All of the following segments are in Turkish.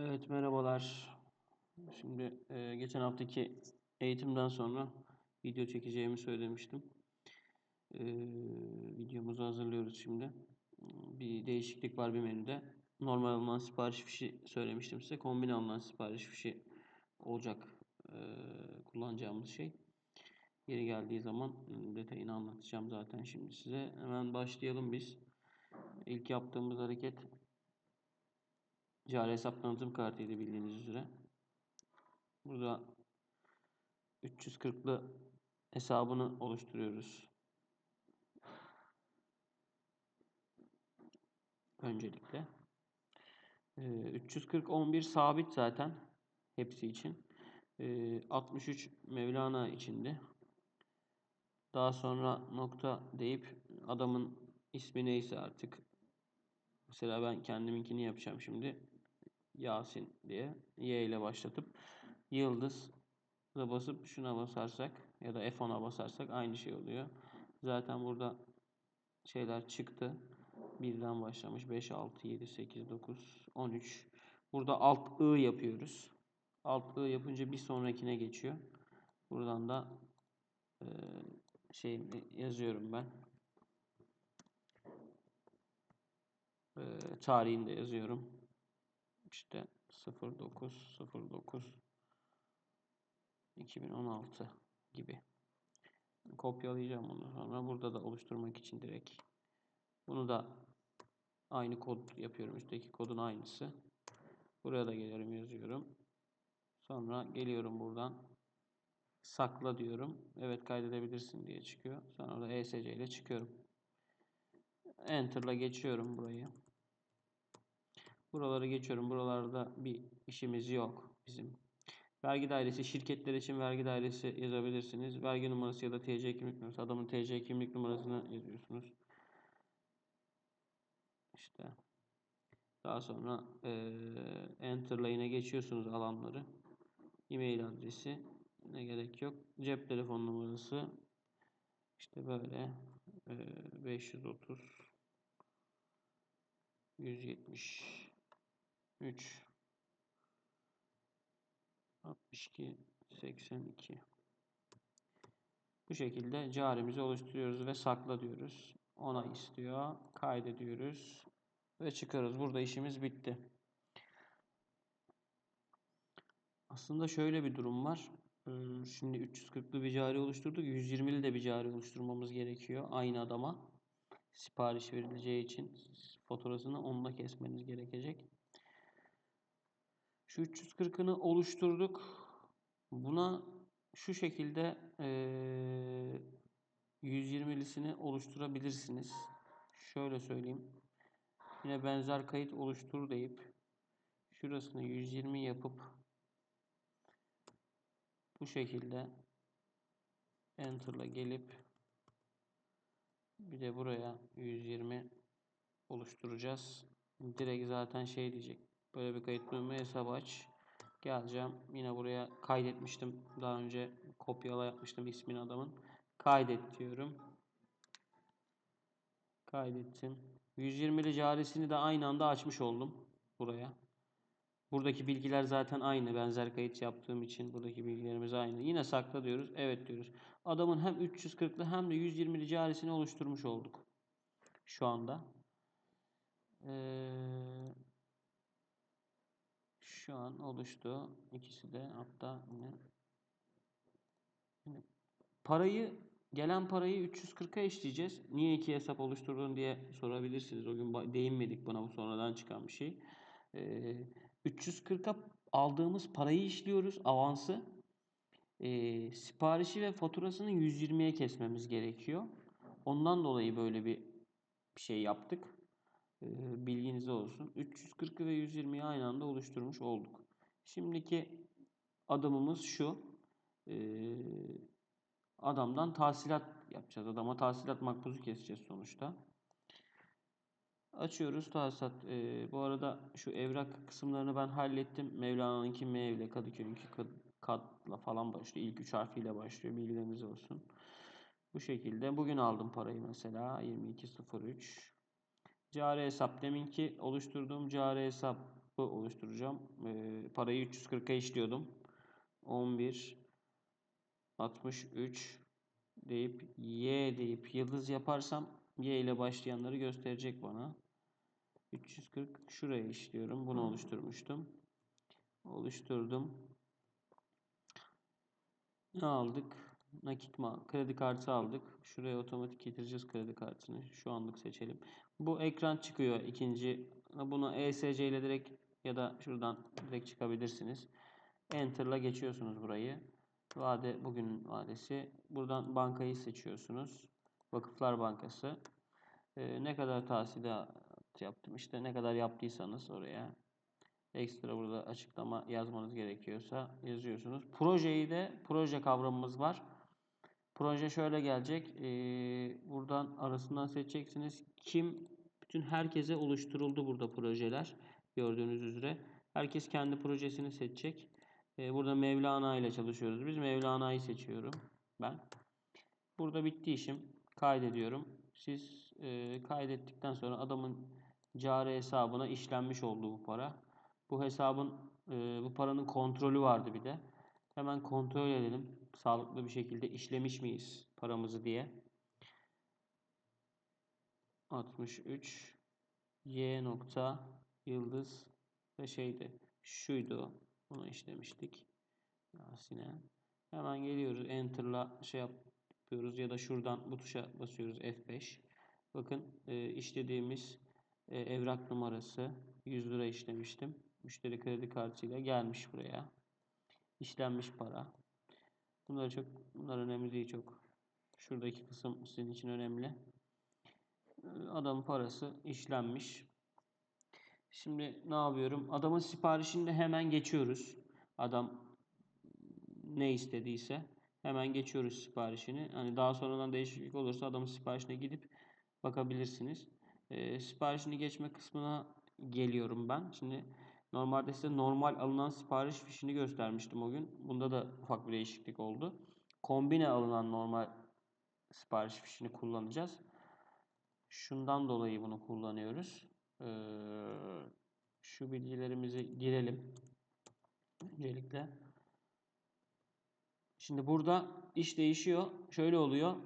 Evet merhabalar. Şimdi e, geçen haftaki eğitimden sonra video çekeceğimi söylemiştim. E, videomuzu hazırlıyoruz şimdi. Bir değişiklik var bir menüde. Normal alınan sipariş fişi söylemiştim size. Kombin alınan sipariş fişi olacak e, kullanacağımız şey. Yeri geldiği zaman detayını anlatacağım zaten şimdi size. Hemen başlayalım biz. İlk yaptığımız hareket Cari hesap tanıtım kartıydı bildiğiniz üzere. Burada 340'lı hesabını oluşturuyoruz. Öncelikle. 340 11 sabit zaten hepsi için. 63 Mevlana içinde. Daha sonra nokta deyip adamın ismi neyse artık. Mesela ben kendiminkini yapacağım şimdi. Yasin diye Y ile başlatıp yıldız basıp şuna basarsak ya da F10'a basarsak aynı şey oluyor. Zaten burada şeyler çıktı. Birden başlamış. 5, 6, 7, 8, 9, 13. Burada alt I yapıyoruz. Alt I yapınca bir sonrakine geçiyor. Buradan da e, şey yazıyorum ben. E, tarihini de yazıyorum işte 09 09 2016 gibi. Kopyalayacağım onu sonra. Burada da oluşturmak için direkt bunu da aynı kod yapıyorum. Üstteki kodun aynısı. Buraya da geliyorum yazıyorum. Sonra geliyorum buradan. Sakla diyorum. Evet kaydedebilirsin diye çıkıyor. Sonra da ESC ile çıkıyorum. Enter'la geçiyorum burayı Buraları geçiyorum. Buralarda bir işimiz yok bizim. Vergi dairesi, şirketler için vergi dairesi yazabilirsiniz. Vergi numarası ya da TC kimlik numarası. Adamın TC kimlik numarasını yazıyorsunuz. İşte. Daha sonra e, Enter'la yine geçiyorsunuz alanları. E-mail adresi. Ne gerek yok. Cep telefon numarası. İşte böyle. E, 530 170 3 62 82 bu şekilde carimizi oluşturuyoruz ve sakla diyoruz. Ona istiyor. Kaydediyoruz. Ve çıkarız. Burada işimiz bitti. Aslında şöyle bir durum var. Ee, şimdi 340'lı bir cari oluşturduk. 120'li de bir cari oluşturmamız gerekiyor. Aynı adama. Sipariş verileceği için faturasını onunla kesmeniz gerekecek. Şu 340'ını oluşturduk. Buna şu şekilde e, 120'lisini oluşturabilirsiniz. Şöyle söyleyeyim. Yine benzer kayıt oluştur deyip şurasını 120 yapıp bu şekilde Enter'la gelip bir de buraya 120 oluşturacağız. Direkt zaten şey diyecek. Böyle bir kayıt bölümü hesabı aç. Geleceğim. Yine buraya kaydetmiştim. Daha önce kopyala yapmıştım ismin adamın. Kaydet diyorum. Kaydettim. 120'li carisini de aynı anda açmış oldum buraya. Buradaki bilgiler zaten aynı. Benzer kayıt yaptığım için buradaki bilgilerimiz aynı. Yine sakla diyoruz. Evet diyoruz. Adamın hem 340'lı hem de 120'li carisini oluşturmuş olduk. Şu anda. Ee, şu an oluştu. İkisi de hatta yine Şimdi parayı gelen parayı 340'a eşleyeceğiz. Niye iki hesap oluşturdun diye sorabilirsiniz. O gün değinmedik buna bu sonradan çıkan bir şey. Ee, 340'a aldığımız parayı işliyoruz avansı. Ee, siparişi ve faturasını 120'ye kesmemiz gerekiyor. Ondan dolayı böyle bir şey yaptık. Bilginize olsun. 340 ve 120'yi aynı anda oluşturmuş olduk. Şimdiki adımımız şu. Adamdan tahsilat yapacağız. Adama tahsilat makbuzu keseceğiz sonuçta. Açıyoruz tahsilat. Bu arada şu evrak kısımlarını ben hallettim. Mevlana'nınki M ile Kadıköy'ünki kadla falan başlıyor. İlk üç harfiyle başlıyor. Bilgileriniz olsun. Bu şekilde. Bugün aldım parayı mesela. 22.03 Cari hesap. Deminki oluşturduğum cari hesap oluşturacağım. Ee, parayı 340'a işliyordum. 11 63 deyip y deyip yıldız yaparsam y ile başlayanları gösterecek bana. 340 şuraya işliyorum. Bunu oluşturmuştum. Oluşturdum. Ne aldık? Nakit ma kredi kartı aldık. Şuraya otomatik getireceğiz kredi kartını. Şu anlık seçelim. Bu ekran çıkıyor ikinci. Buna ESC ile direkt ya da şuradan direkt çıkabilirsiniz. Enter'la geçiyorsunuz burayı. Vade bugün vadesi. Buradan bankayı seçiyorsunuz. Vakıflar Bankası. Ee, ne kadar tahsilat yaptım işte ne kadar yaptıysanız oraya ekstra burada açıklama yazmanız gerekiyorsa yazıyorsunuz. Projeyi de proje kavramımız var. Proje şöyle gelecek. Ee, buradan arasından seçeceksiniz. Kim bütün herkese oluşturuldu burada projeler. Gördüğünüz üzere. Herkes kendi projesini seçecek. Ee, burada Mevlana ile çalışıyoruz. Biz Mevlana'yı seçiyorum. Ben. Burada bitti işim. Kaydediyorum. Siz e, kaydettikten sonra adamın cari hesabına işlenmiş olduğu bu para. Bu hesabın e, bu paranın kontrolü vardı bir de. Hemen kontrol edelim. Sağlıklı bir şekilde işlemiş miyiz paramızı diye. 63 y nokta yıldız ve şeydi şuydu. Bunu işlemiştik. Yasin'e. Hemen geliyoruz. Enter'la şey yapıyoruz ya da şuradan bu tuşa basıyoruz F5. Bakın e, işlediğimiz e, evrak numarası 100 lira işlemiştim. Müşteri kredi kartıyla gelmiş buraya. İşlenmiş para. Bunlar çok bunlar önemli değil çok. Şuradaki kısım sizin için önemli. Adamın parası işlenmiş. Şimdi ne yapıyorum? Adamın siparişinde hemen geçiyoruz. Adam ne istediyse hemen geçiyoruz siparişini. Hani daha sonradan değişiklik olursa adamın siparişine gidip bakabilirsiniz. E, siparişini geçme kısmına geliyorum ben. Şimdi normalde size normal alınan sipariş fişini göstermiştim o gün. Bunda da ufak bir değişiklik oldu. Kombine alınan normal sipariş fişini kullanacağız. Şundan dolayı bunu kullanıyoruz. Ee, şu bilgilerimizi girelim. Öncelikle. Şimdi burada iş değişiyor. Şöyle oluyor.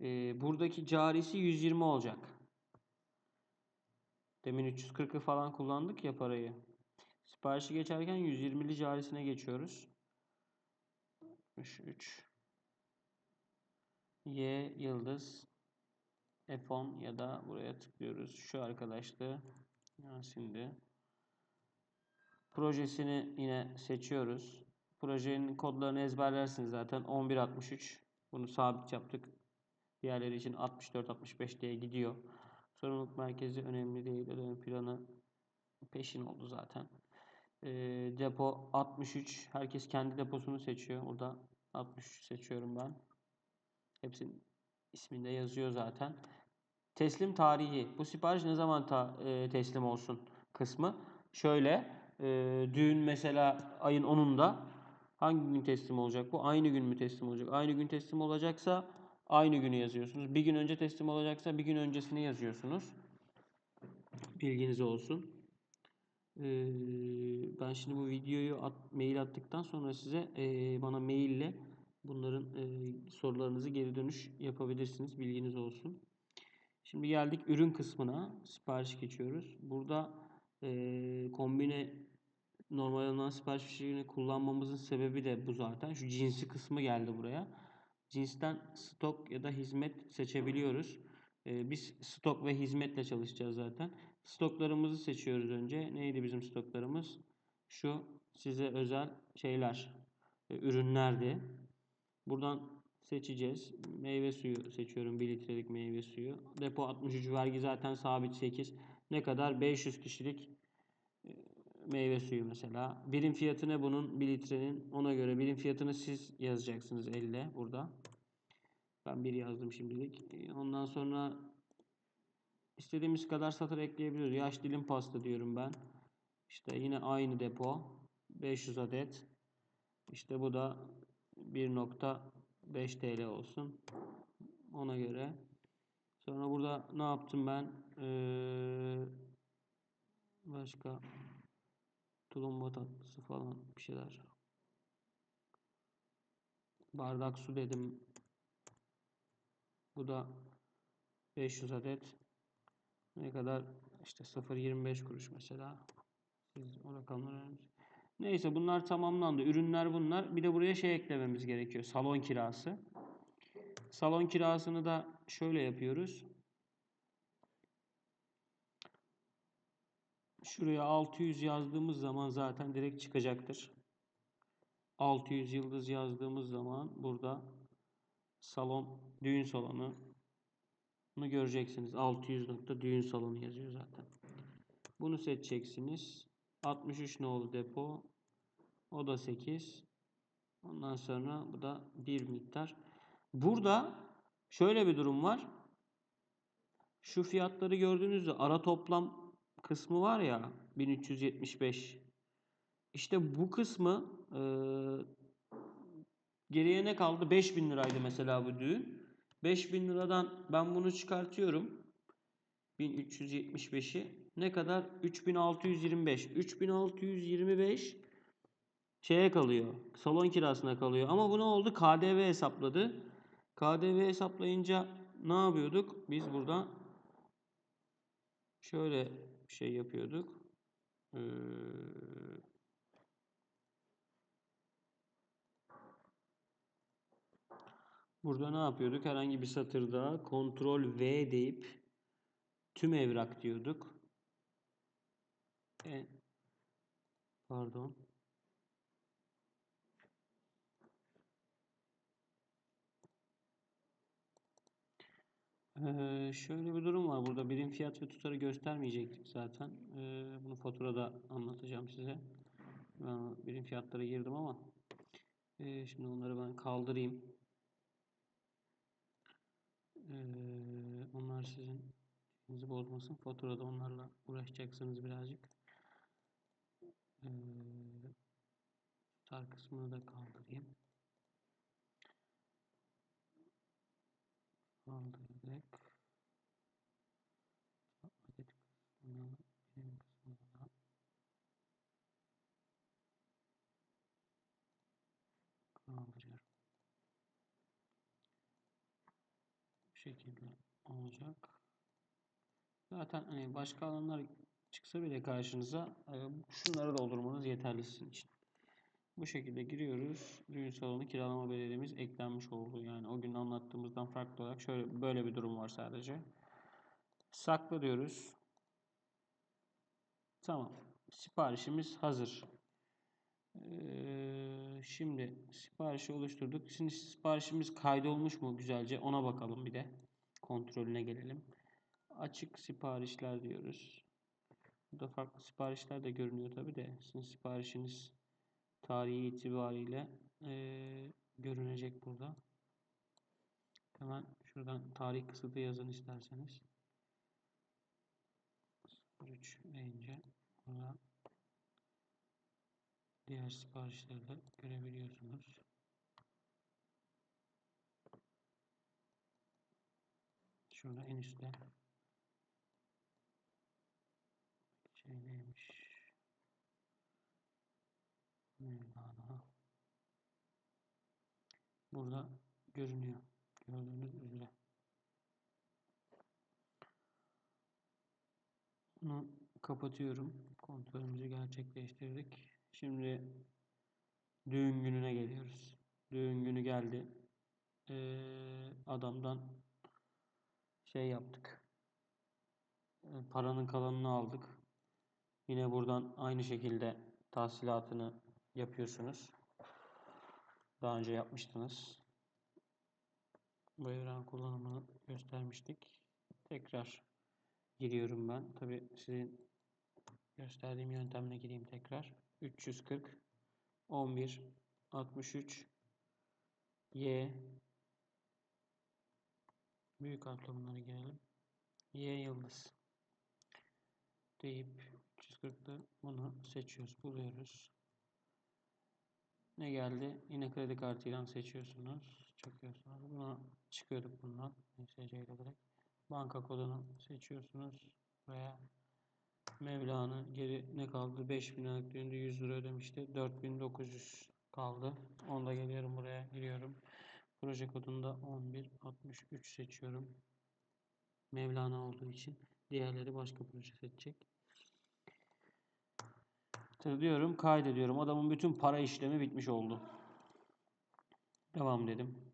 Ee, buradaki carisi 120 olacak. Demin 340'ı falan kullandık ya parayı. Siparişi geçerken 120'li carisine geçiyoruz. 3 Y yıldız F10 ya da buraya tıklıyoruz. Şu arkadaştı. Yasin'di. Projesini yine seçiyoruz. Projenin kodlarını ezberlersiniz zaten. 1163. Bunu sabit yaptık. Diğerleri için 64-65 diye gidiyor. Sorumluluk merkezi önemli değil. Ödeme planı peşin oldu zaten. E, depo 63. Herkes kendi deposunu seçiyor. Burada 63 seçiyorum ben. Hepsinin isminde yazıyor zaten. Teslim tarihi. Bu sipariş ne zaman ta, e, teslim olsun kısmı. Şöyle e, düğün mesela ayın 10'unda hangi gün teslim olacak bu? Aynı gün mü teslim olacak? Aynı gün teslim olacaksa aynı günü yazıyorsunuz. Bir gün önce teslim olacaksa bir gün öncesini yazıyorsunuz. Bilginiz olsun. Ee, ben şimdi bu videoyu at, mail attıktan sonra size e, bana maille bunların e, sorularınızı geri dönüş yapabilirsiniz. Bilginiz olsun. Şimdi geldik ürün kısmına. Sipariş geçiyoruz. Burada e, kombine normal alınan sipariş fişini kullanmamızın sebebi de bu zaten. Şu cinsi kısmı geldi buraya. Cinsten stok ya da hizmet seçebiliyoruz. E, biz stok ve hizmetle çalışacağız zaten. Stoklarımızı seçiyoruz önce. Neydi bizim stoklarımız? Şu size özel şeyler, e, ürünlerdi. Buradan seçeceğiz. Meyve suyu seçiyorum. 1 litrelik meyve suyu. Depo 63 vergi zaten sabit 8. Ne kadar? 500 kişilik e, meyve suyu mesela. Birim fiyatı ne bunun? 1 litrenin. Ona göre birim fiyatını siz yazacaksınız elle burada. Ben bir yazdım şimdilik. E, ondan sonra istediğimiz kadar satır ekleyebiliyoruz. Yaş dilim pasta diyorum ben. İşte yine aynı depo. 500 adet. İşte bu da 1.5 TL olsun. Ona göre. Sonra burada ne yaptım ben? Ee, başka tulumba tatlısı falan bir şeyler. Bardak su dedim. Bu da 500 adet. Ne kadar? İşte 0.25 kuruş mesela. Siz o rakamları öğrenmişsiniz. Neyse bunlar tamamlandı. Ürünler bunlar. Bir de buraya şey eklememiz gerekiyor. Salon kirası. Salon kirasını da şöyle yapıyoruz. Şuraya 600 yazdığımız zaman zaten direkt çıkacaktır. 600 yıldız yazdığımız zaman burada salon, düğün salonu bunu göreceksiniz. 600 nokta düğün salonu yazıyor zaten. Bunu seçeceksiniz. 63 nolu depo. O da 8. Ondan sonra bu da bir miktar. Burada şöyle bir durum var. Şu fiyatları gördüğünüzde ara toplam kısmı var ya 1375. İşte bu kısmı e, geriye ne kaldı? 5000 liraydı mesela bu düğün. 5000 liradan ben bunu çıkartıyorum. 1375'i ne kadar? 3625. 3625 şeye kalıyor. Salon kirasına kalıyor. Ama bu ne oldu? KDV hesapladı. KDV hesaplayınca ne yapıyorduk? Biz burada şöyle bir şey yapıyorduk. Ee, burada ne yapıyorduk? Herhangi bir satırda kontrol V deyip tüm evrak diyorduk. E, pardon. Ee, şöyle bir durum var. Burada birim fiyat ve tutarı göstermeyecektik zaten. Ee, bunu faturada anlatacağım size. Ben birim fiyatlara girdim ama ee, şimdi onları ben kaldırayım. Onlar sizin işinizi bozmasın. Faturada onlarla uğraşacaksınız birazcık. Ee, tutar kısmını da kaldırayım. Kaldırdık. Adet kısmına, birim kısmına kaldırıyorum. Bu şekilde olacak. Zaten hani başka alanlar çıksa bile karşınıza e, şunları doldurmanız yeterli sizin için. Bu şekilde giriyoruz. Düğün salonu kiralama bedelimiz eklenmiş oldu. Yani o gün anlattığımızdan farklı olarak şöyle böyle bir durum var sadece. Sakla diyoruz. Tamam. Siparişimiz hazır. Ee, şimdi siparişi oluşturduk. Şimdi siparişimiz kaydolmuş mu güzelce ona bakalım bir de. Kontrolüne gelelim. Açık siparişler diyoruz. Burada farklı siparişler de görünüyor tabi de. Sizin siparişiniz tarihi itibariyle e, görünecek burada. Hemen şuradan tarih kısıtı yazın isterseniz. 03 deyince burada diğer siparişleri de görebiliyorsunuz. Şurada en üstte şey neymiş? Mevlana. Burada görünüyor. Gördüğünüz üzere. Bunu kapatıyorum. Kontrolümüzü gerçekleştirdik. Şimdi düğün gününe geliyoruz. Düğün günü geldi. Ee, adamdan şey yaptık. Ee, paranın kalanını aldık. Yine buradan aynı şekilde tahsilatını yapıyorsunuz. Daha önce yapmıştınız. Evren kullanımını göstermiştik. Tekrar giriyorum ben. Tabi sizin gösterdiğim yöntemle gireyim tekrar. 340 11 63 Y büyük harfle bunları girelim. Y yıldız deyip 340'lı bunu seçiyoruz, buluyoruz. Ne geldi? Yine kredi kartıyla seçiyorsunuz. Çakıyorsunuz. Buna çıkıyorduk bundan. NSC ile direkt. Banka kodunu seçiyorsunuz. Veya Mevlana geri ne kaldı? 5000 lira ekleyince 100 lira ödemişti. 4900 kaldı. Onda geliyorum buraya giriyorum. Proje kodunda 1163 seçiyorum. Mevlana olduğu için. Diğerleri başka proje seçecek. Tıklıyorum, kaydediyorum. Adamın bütün para işlemi bitmiş oldu. Devam dedim.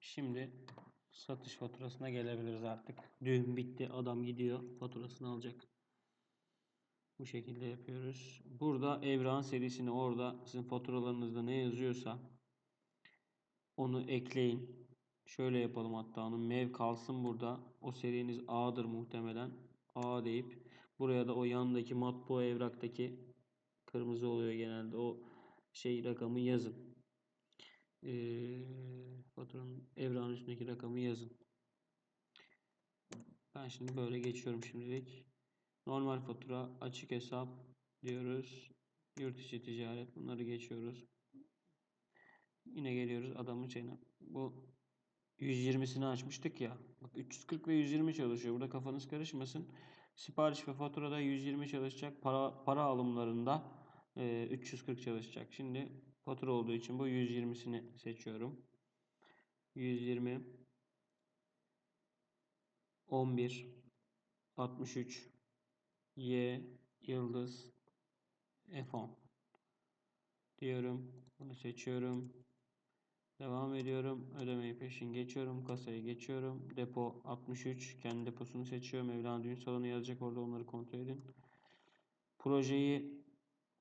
Şimdi satış faturasına gelebiliriz artık. Düğün bitti. Adam gidiyor. Faturasını alacak. Bu şekilde yapıyoruz. Burada Evran serisini orada sizin faturalarınızda ne yazıyorsa onu ekleyin. Şöyle yapalım hatta onun mev kalsın burada. O seriniz A'dır muhtemelen. A deyip buraya da o yandaki matbaa evraktaki kırmızı oluyor genelde o şey rakamı yazın. Ee, faturanın evranın üstündeki rakamı yazın. Ben şimdi böyle geçiyorum şimdilik. Normal fatura, açık hesap diyoruz. Yurt içi ticaret bunları geçiyoruz. Yine geliyoruz adamın şeyine. Bu 120'sini açmıştık ya. Bak 340 ve 120 çalışıyor. Burada kafanız karışmasın. Sipariş ve faturada 120 çalışacak. Para para alımlarında e, 340 çalışacak. Şimdi fatura olduğu için bu 120'sini seçiyorum. 120 11 63 Y yıldız F10 diyorum. Bunu seçiyorum. Devam ediyorum. Ödemeyi peşin geçiyorum. Kasayı geçiyorum. Depo 63. Kendi deposunu seçiyorum. Mevlana Düğün Salonu yazacak orada onları kontrol edin. Projeyi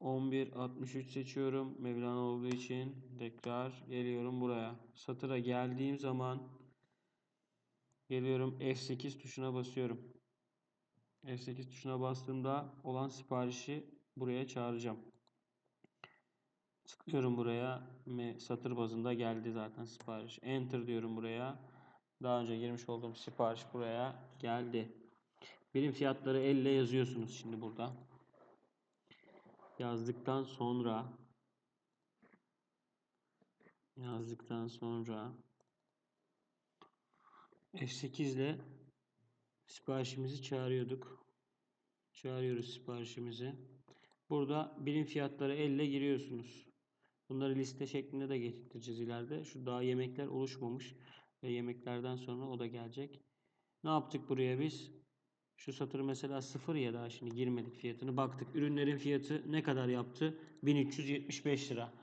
1163 seçiyorum. Mevlana olduğu için tekrar geliyorum buraya. Satıra geldiğim zaman geliyorum F8 tuşuna basıyorum. F8 tuşuna bastığımda olan siparişi buraya çağıracağım. Tıklıyorum buraya. Satır bazında geldi zaten sipariş. Enter diyorum buraya. Daha önce girmiş olduğum sipariş buraya geldi. Birim fiyatları elle yazıyorsunuz şimdi burada. Yazdıktan sonra yazdıktan sonra F8 ile siparişimizi çağırıyorduk. Çağırıyoruz siparişimizi. Burada birim fiyatları elle giriyorsunuz. Bunları liste şeklinde de getireceğiz ileride. Şu daha yemekler oluşmamış. Ve yemeklerden sonra o da gelecek. Ne yaptık buraya biz? Şu satır mesela 0 ya daha şimdi girmedik fiyatını. Baktık ürünlerin fiyatı ne kadar yaptı? 1375 lira.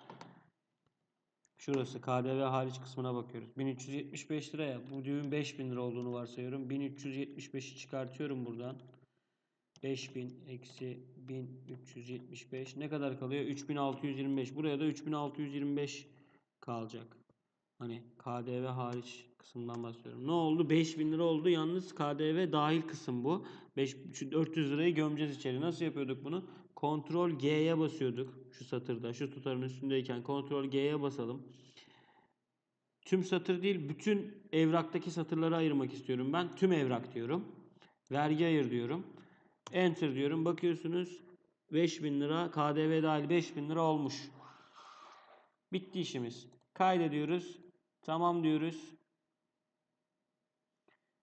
Şurası KDV hariç kısmına bakıyoruz. 1375 liraya bu düğün 5000 lira olduğunu varsayıyorum. 1375'i çıkartıyorum buradan. 5000 eksi 1375 ne kadar kalıyor? 3625. Buraya da 3625 kalacak. Hani KDV hariç kısımdan bahsediyorum. Ne oldu? 5000 lira oldu. Yalnız KDV dahil kısım bu. 5, şu 400 lirayı gömeceğiz içeri. Nasıl yapıyorduk bunu? Kontrol G'ye basıyorduk. Şu satırda. Şu tutarın üstündeyken Kontrol G'ye basalım. Tüm satır değil, bütün evraktaki satırları ayırmak istiyorum ben. Tüm evrak diyorum. Vergi ayır diyorum. Enter diyorum. Bakıyorsunuz 5000 lira KDV dahil 5000 lira olmuş. Bitti işimiz. Kaydediyoruz. Tamam diyoruz.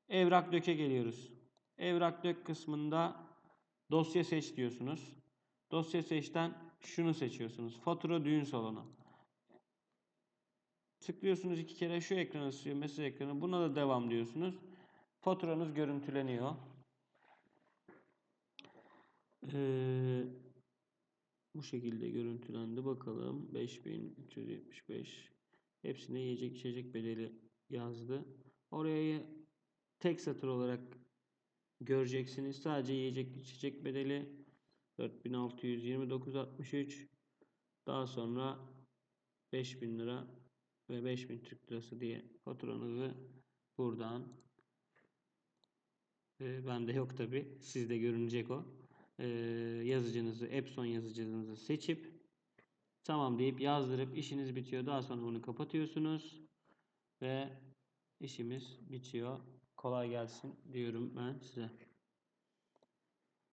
Evrak döke geliyoruz. Evrak dök kısmında dosya seç diyorsunuz. Dosya seçten şunu seçiyorsunuz. Fatura düğün salonu. Tıklıyorsunuz iki kere şu ekrana sığıyor mesaj ekranı. Buna da devam diyorsunuz. Faturanız görüntüleniyor. Ee, bu şekilde görüntülendi. Bakalım 5375 hepsine yiyecek içecek bedeli yazdı. Oraya tek satır olarak göreceksiniz. Sadece yiyecek içecek bedeli 4629.63 daha sonra 5000 lira ve 5000 Türk lirası diye faturanızı buradan e, bende yok tabi sizde görünecek o. E, yazıcınızı Epson yazıcınızı seçip tamam deyip yazdırıp işiniz bitiyor. Daha sonra bunu kapatıyorsunuz ve işimiz bitiyor. Kolay gelsin diyorum ben size